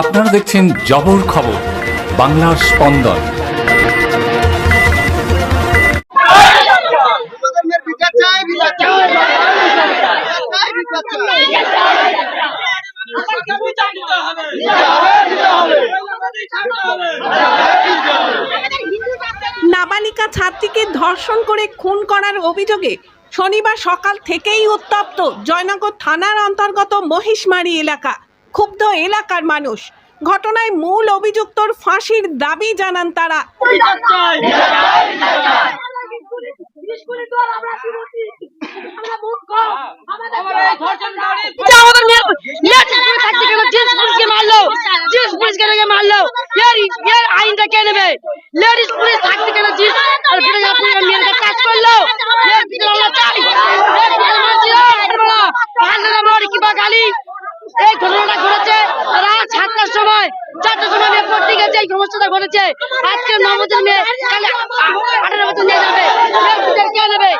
আপনারা দেখছেন জবর খবর, বাংলার স্পন্দন। নাবালিকা ছাত্রীকে ধর্ষণ করে খুন করার অভিযোগে শনিবার সকাল থেকেই উত্তপ্ত জয়নগর থানার অন্তর্গত মহিষমারি এলাকা। ক্ষুব্ধ এলাকার মানুষ ঘটনায় মূল অভিযুক্তর ফাঁসির দাবি জানান তারা আমাদের মেয়ে মেয়ে পুলিশ থাকতে গেল জিন্স পুলিশকে মারলো জিন্স পুলিশকে লেগে মারলো এর এর আইনটা কে নেবে লেডিস পুলিশ থাকতে গেল জিন্স আর পুলিশ পুলিশ মেয়েকে কাজ করল এর পিছনে আমরা চাই এর পিছনে মারছি ভাষা মারি কিবা গালি এই ঘটনাটা ঘটেছে রাত সাতটার সময় চারটার সময় মেয়ে পড়তে গেছে সমস্যাটা আজকে নবজন মেয়ে কালে আঠারো বছর নিয়ে যাবে। মেয়ের কে নেবে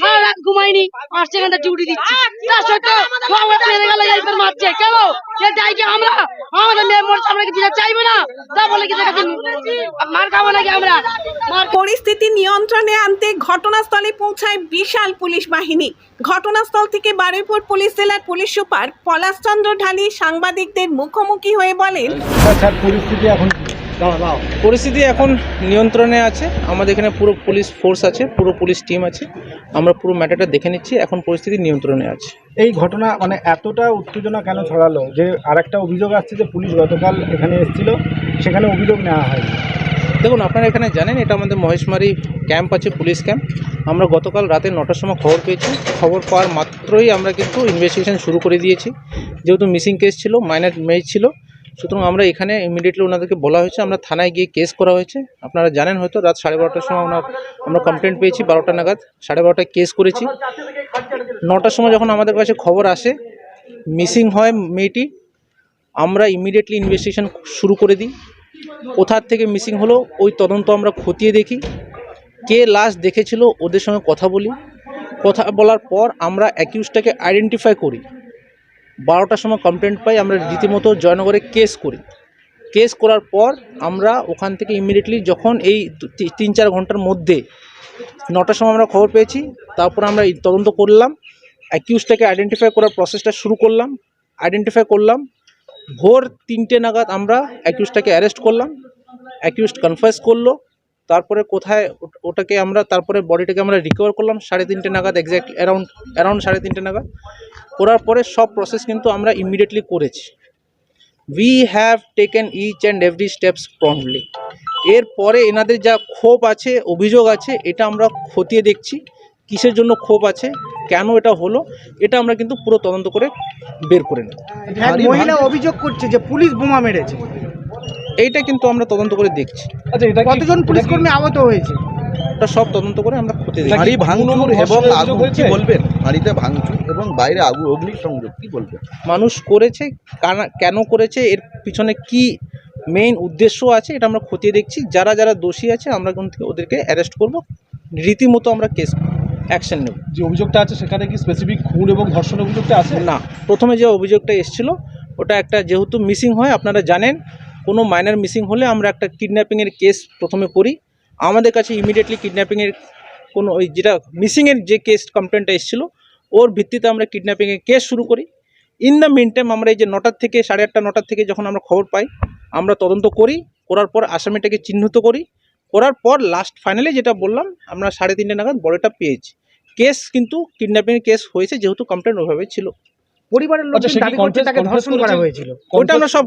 সারা রাত ঘুমাইনি আর সেখানে ডিউটি দিচ্ছি। তার সত্ত্বেও বাবা মেরে গেল এইবার মারছে। কেন এ দায় কি আমরা? আমাদের মেয়ে মরছে আমরা কি বিচার চাইব না? তা বলে কি মার খাব নাকি আমরা? পরিস্থিতি নিয়ন্ত্রণে আনতে ঘটনাস্থলে পৌঁছায় বিশাল পুলিশ বাহিনী। ঘটনাস্থল থেকে বারুইপুর পুলিশ জেলার পুলিশ সুপার পলাশচন্দ্র ঢালি সাংবাদিকদের মুখোমুখি হয়ে বলেন আচ্ছা পরিস্থিতি এখন পরিস্থিতি এখন নিয়ন্ত্রণে আছে। আমাদের এখানে পুরো পুলিশ ফোর্স আছে পুরো পুলিশ টিম আছে। আমরা পুরো ম্যাটারটা দেখে নিচ্ছি এখন পরিস্থিতি নিয়ন্ত্রণে আছে। এই ঘটনা মানে এতটা উত্তেজনা কেন ছড়ালো? যে আরেকটা অভিযোগ আসছে যে পুলিশ গতকাল এখানে এসেছিল সেখানে অভিযোগ নেওয়া হয়নি। দেখুন আপনারা এখানে জানেন এটা আমাদের মহেশমারি ক্যাম্প আছে পুলিশ ক্যাম্প। আমরা গতকাল রাতে নটার সময় খবর পেয়েছি। খবর পাওয়ার মাত্রই আমরা কিন্তু ইনভেস্টিগেশন শুরু করে দিয়েছি। যেহেতু মিসিং কেস ছিল মাইনার মেয়ে ছিল সুতরাং আমরা এখানে ইমিডিয়েটলি ওনাদেরকে বলা হয়েছে, আমরা থানায় গিয়ে কেস করা হয়েছে। আপনারা জানেন হয়তো, রাত সাড়ে বারোটার সময় ওনার আমরা কমপ্লেন পেয়েছি, বারোটা নাগাদ, সাড়ে বারোটায় কেস করেছি। নটার সময় যখন আমাদের কাছে খবর আসে মিসিং হয় মেয়েটি, আমরা ইমিডিয়েটলি ইনভেস্টিগেশন শুরু করে দিই। কোথার থেকে মিসিং হলো, ওই তদন্ত আমরা খতিয়ে দেখি। কে লাশ দেখেছিল, ওদের সঙ্গে কথা বলি। কথা বলার পর আমরা অ্যাকিউজটাকে আইডেন্টিফাই করি। বারোটার সময় কমপ্লেন্ট পাই, আমরা রীতিমতো জয়নগরে কেস করি। কেস করার পর আমরা ওখান থেকে ইমিডিয়েটলি যখন এই তিন চার ঘণ্টার মধ্যে নটার সময় আমরা খবর পেয়েছি, তারপর আমরা তদন্ত করলাম অ্যাকিউজটাকে আইডেন্টিফাই করার প্রসেসটা শুরু করলাম আইডেন্টিফাই করলাম, ভোর তিনটে নাগাদ আমরা অ্যাকিউজটাকে অ্যারেস্ট করলাম অ্যাকিউজড কনফার্স করল তারপরে কোথায় ওটাকে আমরা, তারপরে বডিটাকে আমরা রিকভার করলাম সাড়ে তিনটে নাগাদ এক্স্যাক্ট অ্যারাউন্ড অ্যারাউন্ড সাড়ে তিনটে নাগাদ। করার পরে সব প্রসেস কিন্তু আমরা ইমিডিয়েটলি করেছি। We have taken each and every steps promptly এরপরে এনাদের যা ক্ষোভ আছে, অভিযোগ আছে, এটা আমরা খতিয়ে দেখছি। কিসের জন্য ক্ষোভ আছে, কেন এটা হলো, এটা আমরা কিন্তু পুরো তদন্ত করে বের করে এক মহিলা অভিযোগ করছে যে পুলিশ বোমা মেরেছে। এইটা কিন্তু আমরা তদন্ত করে দেখছি। আচ্ছা এটা কতজন পুলিশ কর্মী আহত হয়েছে? সব তদন্ত করে আমরা খতিয়ে দেখছি বাড়ি ভাঙচুর এবং আগুন কি হয়েছে? বলবেন? বাড়িতে ভাঙচুর এবং বাইরে আগুন অগ্নিসংযোগ কি বলবেন? মানুষ করেছে কানা- কেন করেছে এর পিছনে কি মেইন উদ্দেশ্য আছে এটা আমরা খতিয়ে দেখছি। যারা যারা দোষী আছে আমরা কিন্তু ওদেরকে অ্যারেস্ট করব। রীতিমতো আমরা কেস অ্যাকশন নেব। যে অভিযোগটা আছে সেখানে কি স্পেসিফিক খুন এবং ধর্ষণ অভিযোগটা আছে? না প্রথমে যে অভিযোগটা এসেছিল ওটা একটা যেহেতু মিসিং হয় আপনারা জানেন কোনো মাইনার মিসিং হলে আমরা একটা কিডন্যাপিংয়ের কেস প্রথমে করি। আমাদের কাছে ইমিডিয়েটলি কিডন্যাপিংয়ের কোনো ওই যেটা মিসিংয়ের যে কেস কমপ্লেনটা এসেছিল ওর ভিত্তিতে আমরা কিডন্যাপিংয়ের কেস শুরু করি। ইন দ্য মিন টাইম আমরা এই যে নটার থেকে সাড়ে আটটা নটার থেকে যখন আমরা খবর পাই আমরা তদন্ত করি। করার পর আসামিটাকে চিহ্নিত করি। করার পর লাস্ট ফাইনালি যেটা বললাম আমরা সাড়ে তিনটে নাগাদ বডিটা পেয়েছি। কেস কিন্তু কিডন্যাপিংয়ের কেস হয়েছে যেহেতু কমপ্লেন ওইভাবে ছিল। পরিবারের আচ্ছা, লোকজন দাবি করছে তাকে ধর্ষণ করা হয়েছিল? ওইটা আমরা সব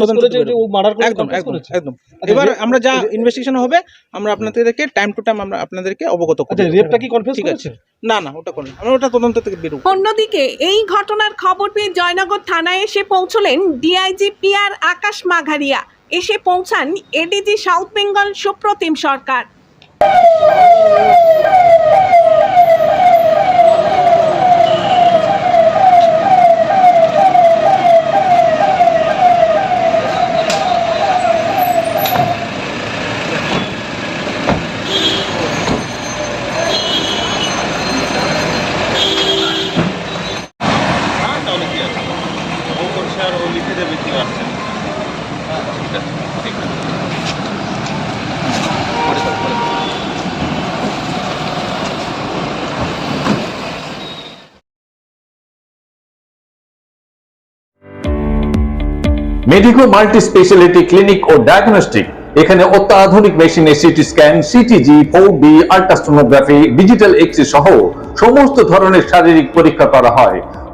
তদন্ত যে ও মার্ডার করে একদম একদম একদম। আচ্ছা, এবার আমরা যা ইনভেস্টিগেশন হবে আমরা আপনাদেরকে টাইম টু টাইম আমরা আপনাদেরকে অবগত করব আচ্ছা রেপটা কি কনফেস ঠিক আছে। করেছে? না না ওটা করুন। আমরা ওটা তদন্ত থেকে অন্যদিকে এই ঘটনার খবর পেয়ে জয়নগর থানায় এসে পৌঁছলেন ডিআইজি পিআর আকাশ মাঘারিয়া। এসে পৌঁছান ADG south Bengal Supratim Sarkar. ধীরে বৃদ্ধি পাচ্ছে মেডিকো মাল্টি স্পেশালিটি ক্লিনিক ও ডায়াগনস্টিক, এখানে অত্যাধুনিক মেশিনে CT scan, CTG four B ultrasonography, digital x-ray সহ সমস্ত ধরনের শারীরিক পরীক্ষা করা হয়।